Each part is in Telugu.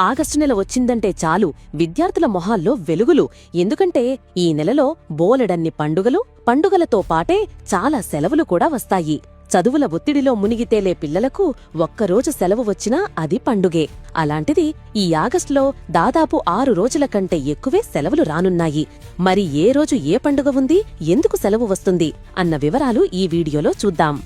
ఆగస్టు నెల వచ్చిందంటే చాలు విద్యార్థుల మొహాల్లో వెలుగులు. ఎందుకంటే ఈ నెలలో బోలెడన్ని పండుగలు పండుగలతో పాటే చాలా సెలవులు కూడా వస్తాయి. చదువుల ఒత్తిడిలో మునిగితేలే పిల్లలకు ఒక్కరోజు సెలవు వచ్చినా అది పండుగే. అలాంటిది ఈ ఆగస్టులో దాదాపు ఆరు రోజుల కంటే ఎక్కువే సెలవులు రానున్నాయి. మరి ఏ రోజు ఏ పండుగ ఉంది? ఎందుకు సెలవు వస్తుంది? అన్న వివరాలు ఈ వీడియోలో చూద్దాం.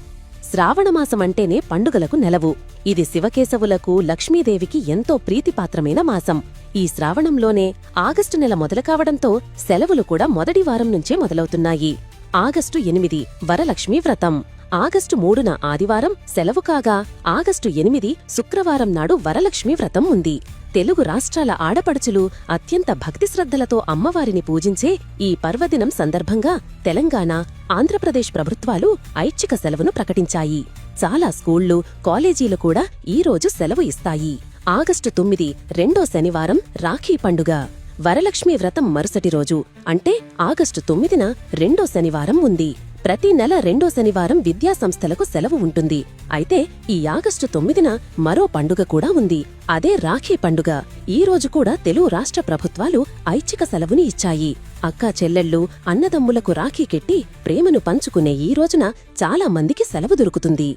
శ్రావణమాసమంటేనే పండుగలకు నెలవు. ఇది శివకేశవులకు లక్ష్మీదేవికి ఎంతో ప్రీతిపాత్రమైన మాసం. ఈ శ్రావణంలోనే ఆగస్టు నెల మొదలు కావడంతో సెలవులు కూడా మొదటి వారం నుంచే మొదలవుతున్నాయి. ఆగస్టు ఎనిమిది వరలక్ష్మీ వ్రతం. ఆగస్టు మూడున ఆదివారం సెలవు కాగా ఆగస్టు ఎనిమిది శుక్రవారం నాడు వరలక్ష్మీ వ్రతం ఉంది. తెలుగు రాష్ట్రాల ఆడపడుచులు అత్యంత భక్తి శ్రద్ధలతో అమ్మవారిని పూజించే ఈ పర్వదినం సందర్భంగా తెలంగాణ ఆంధ్రప్రదేశ్ ప్రభుత్వాలు ఐచ్ఛిక సెలవును ప్రకటించాయి. చాలా స్కూళ్ళు కాలేజీలు కూడా ఈ రోజు సెలవు ఇస్తాయి. ఆగస్టు తొమ్మిది రెండో శనివారం రాఖీ పండుగ. వరలక్ష్మి వ్రతం మరుసటి రోజు అంటే ఆగస్టు తొమ్మిదిన రెండో శనివారం ఉంది. ప్రతి నెల రెండో శనివారం విద్యా సంస్థలకు సెలవు ఉంటుంది. అయితే ఈ ఆగస్టు తొమ్మిదిన మరో పండుగ కూడా ఉంది. అదే రాఖీ పండుగ. ఈ రోజు కూడా తెలుగు రాష్ట్ర ప్రభుత్వాలు ఐచ్ఛిక సెలవుని ఇచ్చాయి. అక్కా చెల్లెళ్ళు అన్నదమ్ములకు రాఖీ కెట్టి ప్రేమను పంచుకునే ఈ రోజున చాలా మందికి సెలవు దొరుకుతుంది.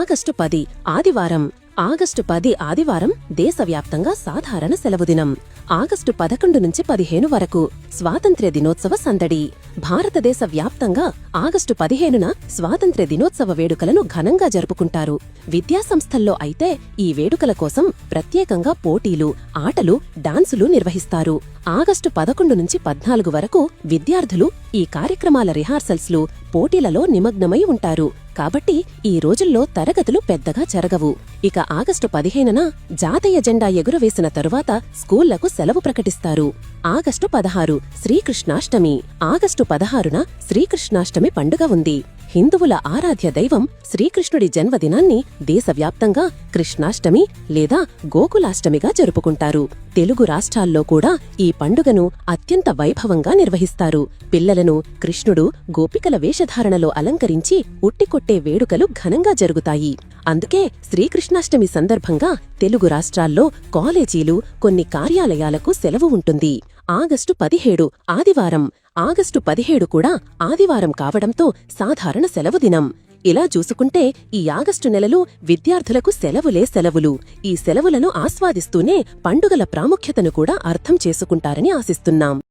ఆగస్టు పది ఆదివారం. ఆగస్టు పది ఆదివారం దేశవ్యాప్తంగా సాధారణ సెలవు దినం. ఆగస్టు పదకొండు నుంచి పదిహేను వరకు స్వాతంత్ర్య దినోత్సవ సందడి. భారతదేశ వ్యాప్తంగా ఆగస్టు పదిహేనున స్వాతంత్ర్య దినోత్సవ వేడుకలను ఘనంగా జరుపుకుంటారు. విద్యాసంస్థల్లో అయితే ఈ వేడుకల కోసం ప్రత్యేకంగా పోటీలు ఆటలు డాన్సులు నిర్వహిస్తారు. ఆగస్టు పదకొండు నుంచి పద్నాలుగు వరకు విద్యార్థులు ఈ కార్యక్రమాల రిహార్సల్స్లు పోటీలలో నిమగ్నమై ఉంటారు. కాబట్టి ఈ రోజుల్లో తరగతులు పెద్దగా జరగవు. ఇక ఆగస్టు పదిహేనున జాతీయ జెండా ఎగురవేసిన తరువాత స్కూళ్ళకు సెలవు ప్రకటిస్తారు. ఆగస్టు పదహారు శ్రీకృష్ణాష్టమి. ఆగస్టు పదహారున శ్రీకృష్ణాష్టమి పండుగ ఉంది. హిందువుల ఆరాధ్య దైవం శ్రీకృష్ణుడి జన్మదినాన్ని దేశవ్యాప్తంగా కృష్ణాష్టమి లేదా గోకులాష్టమిగా జరుపుకుంటారు. తెలుగు రాష్ట్రాల్లో కూడా ఈ పండుగను అత్యంత వైభవంగా నిర్వహిస్తారు. పిల్లలను కృష్ణుడు గోపికల వేషధారణలో అలంకరించి ఉట్టికొట్టే వేడుకలు ఘనంగా జరుగుతాయి. అందుకే శ్రీకృష్ణాష్టమి సందర్భంగా తెలుగు రాష్ట్రాల్లో కాలేజీలు కొన్ని కార్యాలయాలకు సెలవు ఉంటుంది. ఆగస్టు పదిహేడు ఆదివారం. ఆగస్టు పదిహేడు కూడా ఆదివారం కావడంతో సాధారణ సెలవు దినం. ఇలా చూసుకుంటే ఈ ఆగస్టు నెలలో విద్యార్థులకు సెలవులే సెలవులు. ఈ సెలవులను ఆస్వాదిస్తూనే పండుగల ప్రాముఖ్యతను కూడా అర్థం చేసుకుంటారని ఆశిస్తున్నాం.